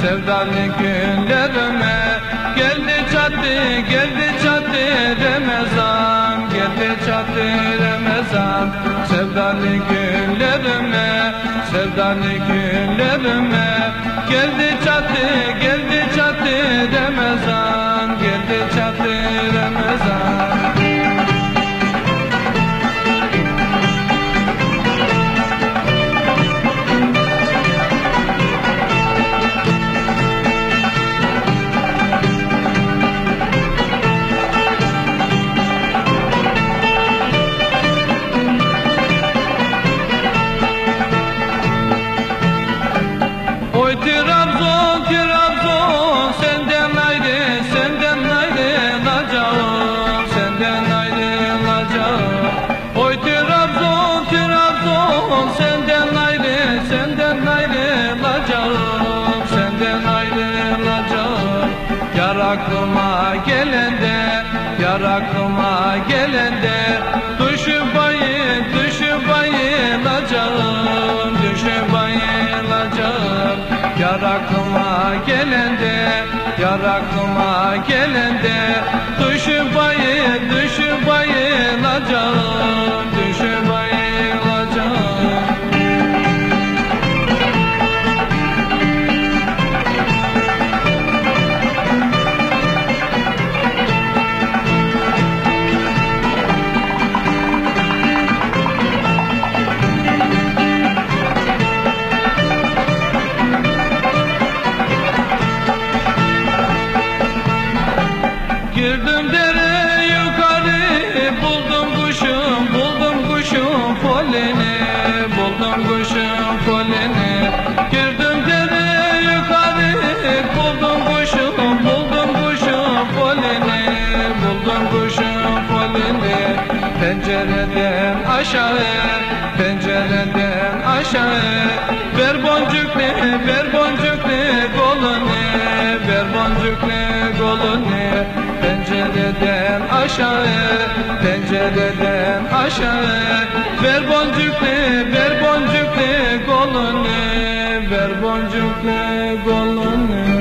sevdalı günlerime. Geldi çattı geldi çattı Ramazan Geldi çattı Ramazan Sevdalı günlerime Sevdalı günlerime. Geldi Oy Trabzon, Trabzon. Senden ayrı, senden ayrılacağım Senden ayrılacağım Oy Trabzon, Trabzon. Senden ayrı, senden ayrılacağım Senden ayrılacağım Yar aklıma gelende Yar aklıma gelende Yar aklıma gelende Yar aklıma gelende Pencereden aşağı pencereden aşağı. Ver boncuklu ver boncuklu kolunu ver boncuklu kolunu Pencereden aşağı Pencereden aşağı. Ver boncuklu Ver boncuklu kolunu Ver boncuklu kolunu